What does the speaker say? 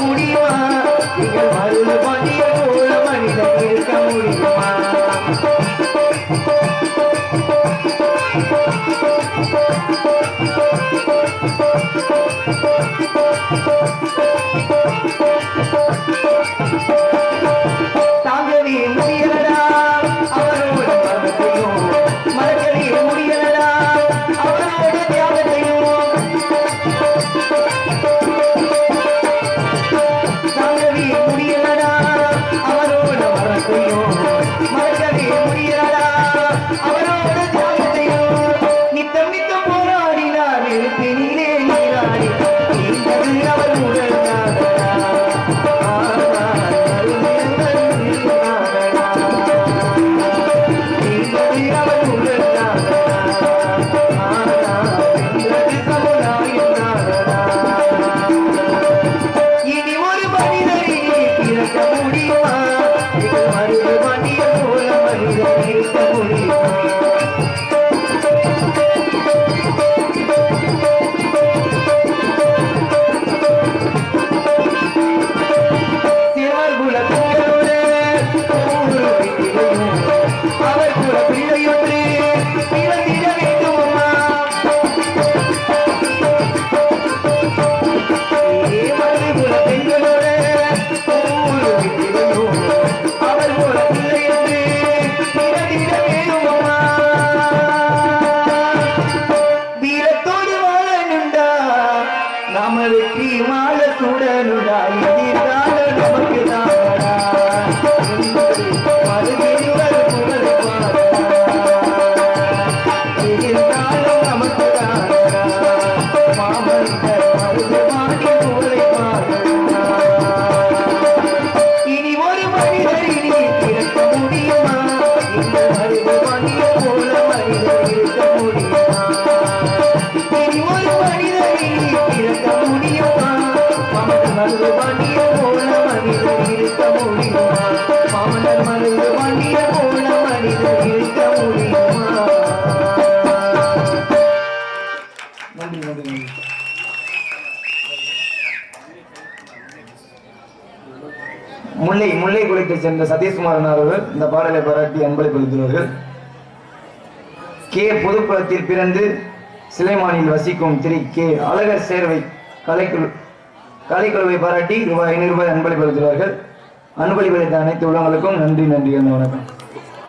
முடியுமா? நீங்கள் மருள் penny அமலுக்கு மாலை சுடனுடா இது தாழ நமக்கு தாடா முல்லை முல்லை குளித்து சென்ற சதீஷ்குமாரன் அவர்கள் இந்த பாடலை பாராட்டி அன்பளிப்பு அளித்துள்ளார்கள் கே பொதுப்புறத்தில் பிறந்து சிலைமானில் வசிக்கும் திரு கே. அழகர் சேர்வை கலைக்குழு கலைக்குழுவை பாராட்டி ரூபாய் ஐநூறு ரூபாய் அன்பளிப்பு அளித்துள்ளார்கள். அனைத்து உலகங்களுக்கும் நன்றி நன்றி வணக்கம்.